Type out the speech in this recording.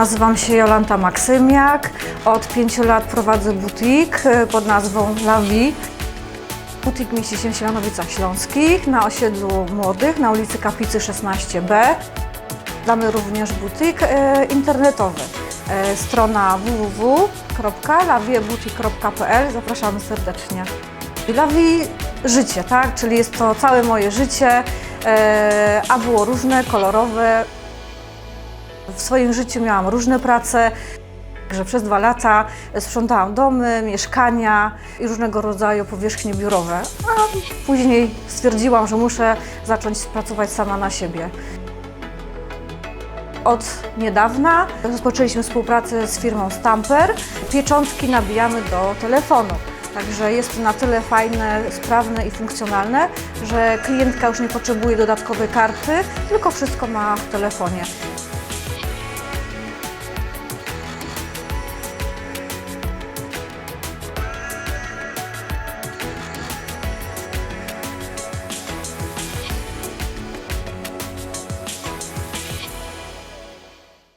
Nazywam się Jolanta Maksymiak. Od pięciu lat prowadzę butik e, pod nazwą La Vie. Butik mieści się w Siemianowicach Śląskich na osiedlu młodych na ulicy Kaplicy 16b. Damy również butik e, internetowy. E, strona www.lawieboutique.pl. Zapraszamy serdecznie. La Vie życie, tak? Czyli jest to całe moje życie, a było różne, kolorowe. W swoim życiu miałam różne prace. Także przez dwa lata sprzątałam domy, mieszkania i różnego rodzaju powierzchnie biurowe. A później stwierdziłam, że muszę zacząć pracować sama na siebie. Od niedawna rozpoczęliśmy współpracę z firmą Stamper. Pieczątki nabijamy do telefonu. Także jest to na tyle fajne, sprawne i funkcjonalne, że klientka już nie potrzebuje dodatkowej karty, tylko wszystko ma w telefonie.